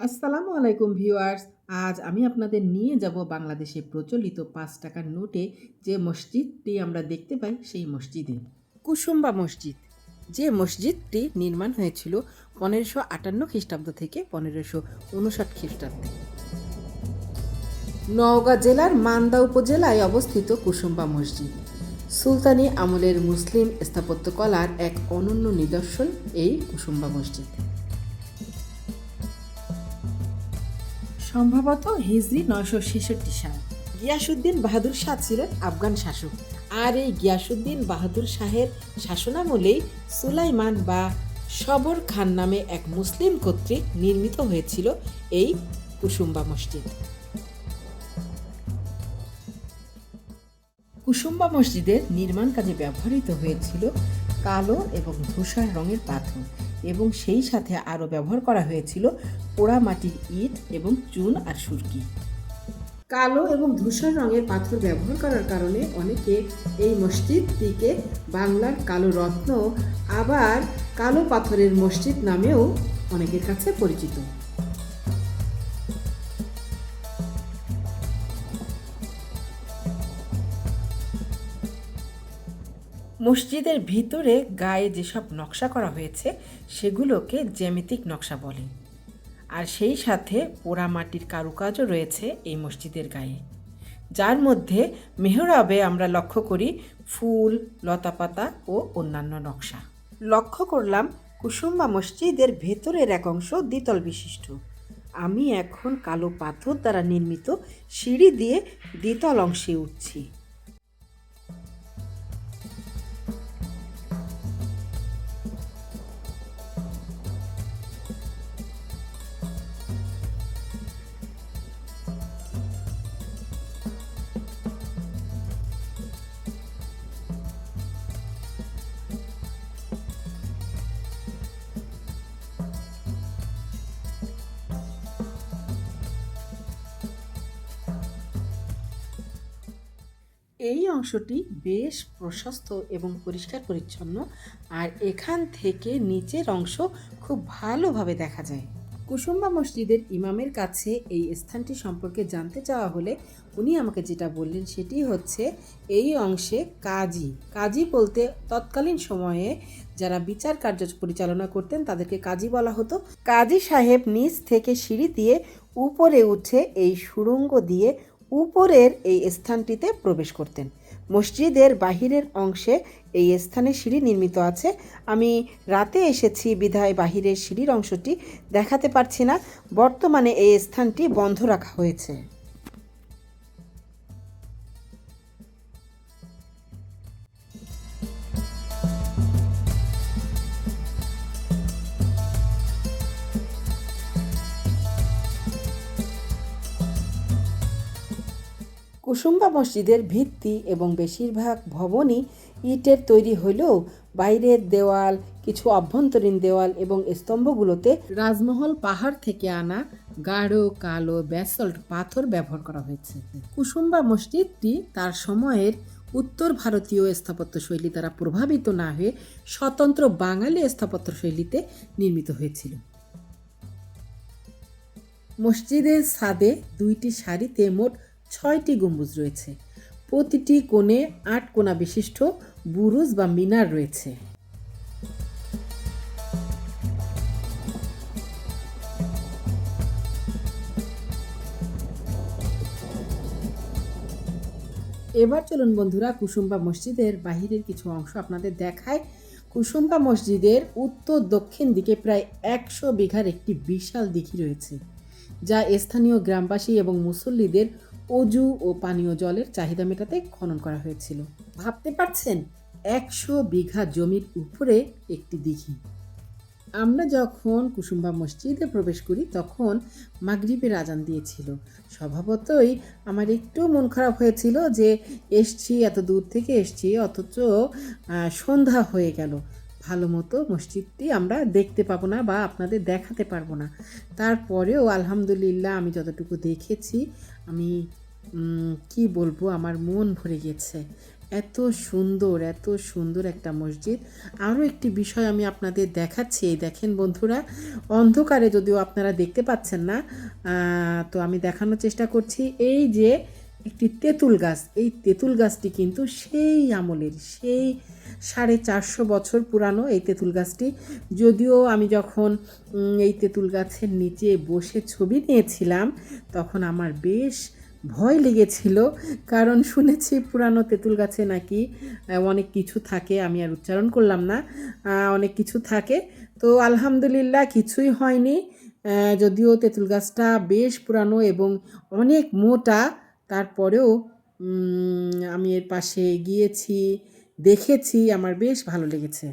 আসসালামু আলাইকুম ভিউয়ার্স, আজ আমি আপনাদের নিয়ে যাব বাংলাদেশে প্রচলিত পাঁচ টাকার নোটে যে মসজিদটি আমরা দেখতে পাই সেই মসজিদে। কুসুম্বা মসজিদ। যে মসজিদটি নির্মাণ হয়েছিল পনেরোশো আটান্ন খ্রিস্টাব্দ থেকে পনেরোশো উনষাট খ্রিস্টাব্দে। নওগাঁ জেলার মান্দা উপজেলায় অবস্থিত কুসুম্বা মসজিদ। সুলতানি আমলের মুসলিম স্থাপত্যকলার এক অনন্য নিদর্শন এই কুসুম্বা মসজিদ। সম্ভবত হিজরি নয়শো ছেষট্টি সাল। গিয়াসুদ্দিন বাহাদুর শাহ ছিলেন আফগান শাসক। আর এই গিয়াসুদ্দিন বাহাদুর শাহের শাসনামলেই সুলাইমান বা সবর খান নামে এক মুসলিম কর্তৃক নির্মিত হয়েছিল এই কুসুম্বা মসজিদ। কুসুম্বা মসজিদের নির্মাণ কাজে ব্যবহৃত হয়েছিল কালো এবং ধূসর রঙের পাথর। এবং সেই সাথে আরও ব্যবহার করা হয়েছিল পোড়া মাটির ইট এবং চুন আর সুরকি। কালো এবং ধূসর রঙের পাথর ব্যবহার করার কারণে অনেকে এই মসজিদটিকে বাংলার কালো রত্ন, আবার কালো পাথরের মসজিদ নামেও অনেকের কাছে পরিচিত। মসজিদের ভিতরে গায়ে যেসব নকশা করা হয়েছে, সেগুলোকে জ্যামিতিক নকশা বলে। আর সেই সাথে পোড়া মাটির কারুকাজও রয়েছে এই মসজিদের গায়ে। যার মধ্যে মেহরাবে আমরা লক্ষ্য করি ফুল, লতাপাতা ও অন্যান্য নকশা। লক্ষ্য করলাম কুসুম্বা মসজিদের ভেতরের এক অংশ দ্বিতল বিশিষ্ট। আমি এখন কালো পাথর দ্বারা নির্মিত সিঁড়ি দিয়ে দ্বিতল অংশে উঠছি। এই অংশটি বেশ প্রশস্ত এবং পরিষ্কার পরিচ্ছন্ন, আর এখান থেকে নিচের অংশ খুব ভালোভাবে দেখা যায়। কুসুম্বা মসজিদের ইমামের কাছে এই স্থানটি সম্পর্কে জানতে চাওয়া হলে উনি আমাকে যেটা বললেন সেটি হচ্ছে, এই অংশে কাজী। কাজী বলতে তৎকালীন সময়ে যারা বিচার কার্য পরিচালনা করতেন তাদেরকে কাজী বলা হতো। কাজী সাহেব নিচ থেকে সিঁড়ি দিয়ে উপরে উঠে এই সুড়ঙ্গ দিয়ে উপরের এই স্থানটিতে প্রবেশ করতেন। মসজিদের বাহিরের অংশে এই স্থানে সিঁড়ি নির্মিত আছে। আমি রাতে এসেছি, বিধায় বাহিরের সিঁড়ির অংশটি দেখাতে পারছি না। বর্তমানে এই স্থানটি বন্ধ রাখা হয়েছে। কুসুম্বা মসজিদের ভিত্তি এবং বেশিরভাগ ভবনই ইটের তৈরি হলেও বাইরের দেওয়াল, কিছু অভ্যন্তরীণ দেওয়াল এবং স্তম্ভগুলোতে রাজমহল পাহাড় থেকে আনা গাঢ়, কালো ব্যাসল্ট পাথর ব্যবহার করা হয়েছে। কুসুম্বা মসজিদটি তার সময়ের উত্তর ভারতীয় স্থাপত্য শৈলী দ্বারা প্রভাবিত না হয়ে স্বতন্ত্র বাঙালি স্থাপত্য শৈলীতে নির্মিত হয়েছিল। মসজিদের ছাদে দুইটি সারিতে মোট ছয়টি গম্বুজ রয়েছে। প্রতিটি কোণে আট কোণা বিশিষ্ট বুরুজ বা মিনার রয়েছে। এবার চলুন বন্ধুরা কুসুম্বা মসজিদের বাহিরের কিছু অংশ আপনাদের দেখায় কুসুম্বা মসজিদের উত্তর দক্ষিণ দিকে প্রায় একশো বিঘার একটি বিশাল দিঘি রয়েছে, যা স্থানীয় গ্রামবাসী এবং মুসল্লিদের অজু ও পানীয় জলের চাহিদা মেটাতে খনন করা হয়েছিল। ভাবতে পারছেন? একশো বিঘা জমির উপরে একটি দিঘি। আমরা যখন কুসুম্বা মসজিদে প্রবেশ করি, তখন মাগরিবের আজান দিয়েছিল। স্বভাবতই আমার একটু মন খারাপ হয়েছিল যে, এসছি, এত দূর থেকে এসছি, অথচ সন্ধ্যা হয়ে গেল। ভালো মতো মসজিদটি আমরা দেখতে পাবো না বা আপনাদের দেখাতে পারব না। তারপরেও আলহামদুলিল্লাহ আমি যতটুকু দেখেছি, আমি কি বলব, আমার মন ভরে গেছে। এত সুন্দর এত সুন্দর একটা মসজিদ। আরও একটি বিষয় আমি আপনাদের দেখাচ্ছি। এই দেখেন বন্ধুরা, অন্ধকারে যদিও আপনারা দেখতে পাচ্ছেন না তো আমি দেখানোর চেষ্টা করছি। এই যে একটি তেঁতুল গাছ, এই তেঁতুল গাছটি কিন্তু সেই আমলের, সেই সাড়ে চারশো বছর পুরানো এই তেঁতুল গাছটি। যদিও আমি যখন এই তেঁতুল গাছের নিচে বসে ছবি নিয়েছিলাম, তখন আমার বেশ ভয় লেগেছিল। কারণ শুনেছি পুরানো তেঁতুল গাছে নাকি অনেক কিছু থাকে, আমি আর উচ্চারণ করলাম না অনেক কিছু থাকে। তো আলহামদুলিল্লাহ কিছুই হয়নি যদিও তেঁতুল গাছটা বেশ পুরানো এবং অনেক মোটা তারপরেও আমি এর পাশে গিয়েছি দেখেছি আমার বেশ ভালো লেগেছে।